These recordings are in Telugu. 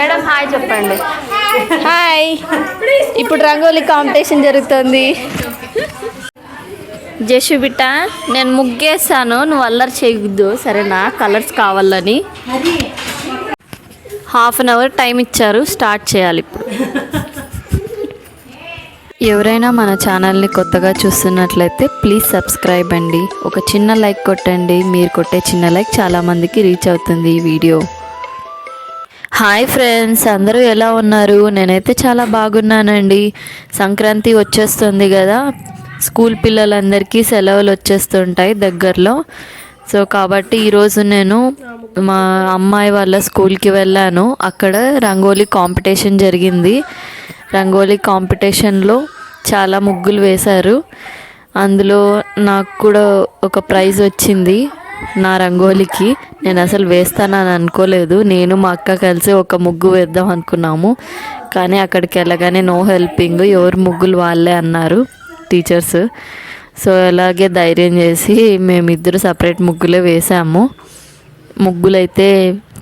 మేడం హాయ్ చెప్పండి. హాయ్. ఇప్పుడు రంగోలీ కాంపిటీషన్ జరుగుతుంది. జషు బిట్ట నేను ముగ్గేస్తాను నువ్వు అల్లరి చేయొద్దు సరేనా? కలర్స్ కావాలని. హాఫ్ అన్ అవర్ టైం ఇచ్చారు స్టార్ట్ చేయాలి ఇప్పుడు. ఎవరైనా మన ఛానల్ని కొత్తగా చూస్తున్నట్లయితే ప్లీజ్ సబ్స్క్రైబ్ అండి. ఒక చిన్న లైక్ కొట్టండి. మీరు కొట్టే చిన్న లైక్ చాలామందికి రీచ్ అవుతుంది ఈ వీడియో హాయ్ ఫ్రెండ్స్ అందరూ ఎలా ఉన్నారు? నేనైతే చాలా బాగున్నానండి. సంక్రాంతి వచ్చేస్తుంది కదా. స్కూల్ పిల్లలందరికీ సెలవులు వచ్చేస్తుంటాయి దగ్గరలో. సో కాబట్టి ఈరోజు నేను మా అమ్మాయి వాళ్ళ స్కూల్కి వెళ్ళాను. అక్కడ రంగోలీ కాంపిటీషన్ జరిగింది. రంగోలీ కాంపిటీషన్లో చాలా ముగ్గులు వేశారు. అందులో నాకు కూడా ఒక ప్రైజ్ వచ్చింది. నా రంగోలికి నేను అసలు వేస్తానని అనుకోలేదు. నేను మా అక్క కలిసి ఒక ముగ్గు వేద్దాం అనుకున్నాము. కానీ అక్కడికి వెళ్ళగానే నో హెల్పింగ్ ఎవరు ముగ్గులు వాళ్ళే అన్నారు టీచర్స్ సో అలాగే ధైర్యం చేసి మేమిద్దరు సపరేట్ ముగ్గులే వేసాము. ముగ్గులైతే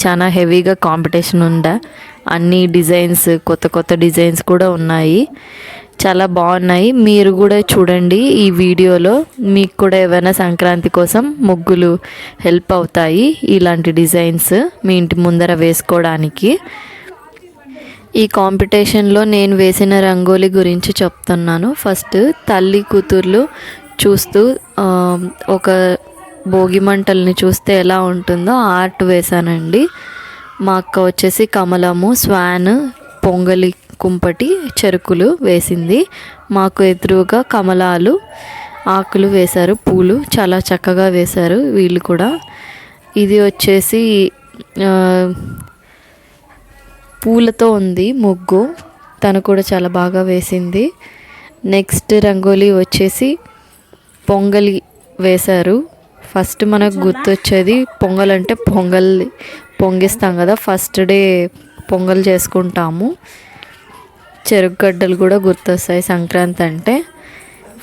చాలా హెవీగా కాంపిటీషన్ ఉందా అన్ని డిజైన్స్ కొత్త కొత్త డిజైన్స్ కూడా ఉన్నాయి. చాలా బాగున్నాయి. మీరు కూడా చూడండి ఈ వీడియోలో. మీకు కూడా ఏమైనా సంక్రాంతి కోసం ముగ్గులు హెల్ప్ అవుతాయి ఇలాంటి డిజైన్స్ మీ ఇంటి ముందర వేసుకోవడానికి. ఈ కాంపిటీషన్లో నేను వేసిన రంగోలి గురించి చెప్తున్నాను. ఫస్ట్ తల్లి కూతుర్లు చూస్తూ ఒక భోగి మంటల్ని చూస్తే ఎలా ఉంటుందో ఆర్ట్ వేశానండి. మా అక్క వచ్చేసి కమలము స్వాన్ పొంగలి కుంపటి చెరుకులు వేసింది. మాకు ఎదురుగా కమలాలు ఆకులు వేశారు పూలు చాలా చక్కగా వేశారు వీళ్ళు కూడా. ఇది వచ్చేసి పూలతో ఉంది ముగ్గు. తను కూడా చాలా బాగా వేసింది. నెక్స్ట్ రంగోలీ వచ్చేసి పొంగలి వేశారు. ఫస్ట్ మనకు గుర్తొచ్చేది పొంగల్ అంటే పొంగల్ పొంగిస్తాం కదా ఫస్ట్ డే పొంగల్ చేసుకుంటాము. చెరుకుగడ్డలు కూడా గుర్తొస్తాయి సంక్రాంతి అంటే.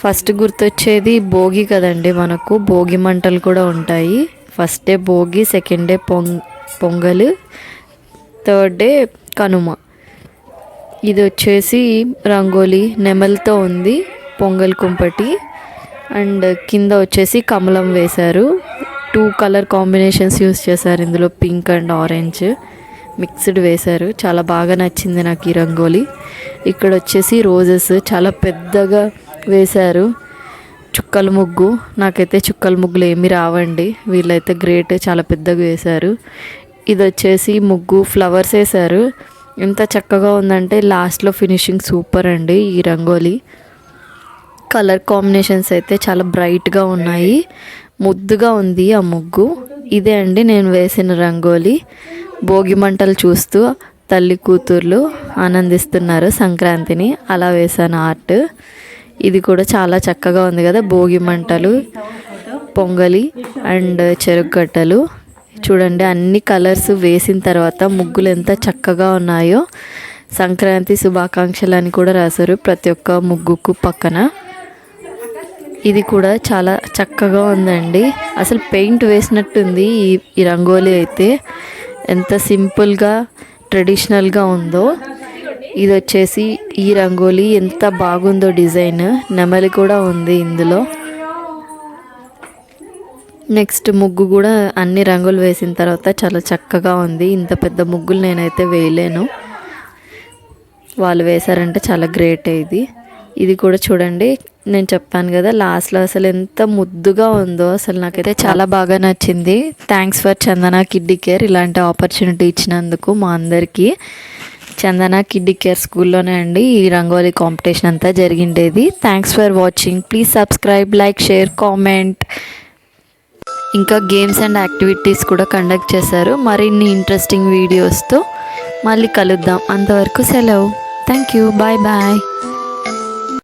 ఫస్ట్ గుర్తొచ్చేది భోగి కదండి మనకు. భోగి మంటలు కూడా ఉంటాయి. First day Bhogi second day పొంగ్ Pongal third day Kanuma. ఇది వచ్చేసి రంగోలీ నెమలితో ఉంది పొంగల్ కుంపటి. అండ్ కింద వచ్చేసి కమలం వేశారు. టూ కలర్ కాంబినేషన్స్ యూస్ చేశారు ఇందులో పింక్ అండ్ ఆరెంజ్. మిక్స్డ్ వేశారు. చాలా బాగా నచ్చింది నాకు ఈ రంగోలీ. ఇక్కడ వచ్చేసి రోజెస్ చాలా పెద్దగా వేశారు. చుక్కల ముగ్గు. నాకైతే చుక్కల ముగ్గులు ఏమి రావండి. వీళ్ళైతే గ్రేట్ చాలా పెద్దగా వేశారు. ఇది వచ్చేసి ముగ్గు ఫ్లవర్స్ వేశారు. ఎంత చక్కగా ఉందంటే లాస్ట్లో ఫినిషింగ్ సూపర్ అండి ఈ రంగోలీ. కలర్ కాంబినేషన్స్ అయితే చాలా బ్రైట్గా ఉన్నాయి. ముద్దుగా ఉంది ఆ ముగ్గు. ఇదే అండి నేను వేసిన రంగోలీ. భోగి మంటలు చూస్తూ తల్లి కూతుర్లు ఆనందిస్తున్నారు సంక్రాంతిని. అలా వేసాను ఆర్ట్. ఇది కూడా చాలా చక్కగా ఉంది కదా భోగి మంటలు పొంగలి అండ్ చెరుగట్టలు చూడండి అన్ని కలర్స్ వేసిన తర్వాత ముగ్గులు ఎంత చక్కగా ఉన్నాయో. సంక్రాంతి శుభాకాంక్షలు అని కూడా రాశారు ప్రతి ఒక్క ముగ్గుకు పక్కన. ఇది కూడా చాలా చక్కగా ఉందండి. అసలు పెయింట్ వేసినట్టుంది ఈ ఈ రంగోలీ అయితే. ఎంత సింపుల్గా ట్రెడిషనల్గా ఉందో. ఇది వచ్చేసి ఈ రంగోలీ ఎంత బాగుందో డిజైన్. నెమలి కూడా ఉంది ఇందులో. నెక్స్ట్ ముగ్గు కూడా అన్ని రంగులు వేసిన తర్వాత చాలా చక్కగా ఉంది. ఇంత పెద్ద ముగ్గులు నేనైతే వేయలేను. వాళ్ళు వేశారంటే చాలా గ్రేట్ ఇది. ఇది కూడా చూడండి నేను చెప్పాను కదా లాస్ట్లో అసలు ఎంత ముద్దుగా ఉందో అసలు నాకైతే చాలా బాగా నచ్చింది. Thanks for Chandana kiddie care ఇలాంటి ఆపర్చునిటీ ఇచ్చినందుకు మా అందరికీ. చందన కిడ్డీ కేర్ స్కూల్లోనే అండి ఈ రంగోలీ కాంపిటీషన్ అంతా జరిగిండేది. Thanks for watching please subscribe like share comment ఇంకా గేమ్స్ అండ్ యాక్టివిటీస్ కూడా కండక్ట్ చేశారు. మరిన్ని ఇంట్రెస్టింగ్ వీడియోస్తో మళ్ళీ కలుద్దాం. అంతవరకు సెలవు. Thank you bye bye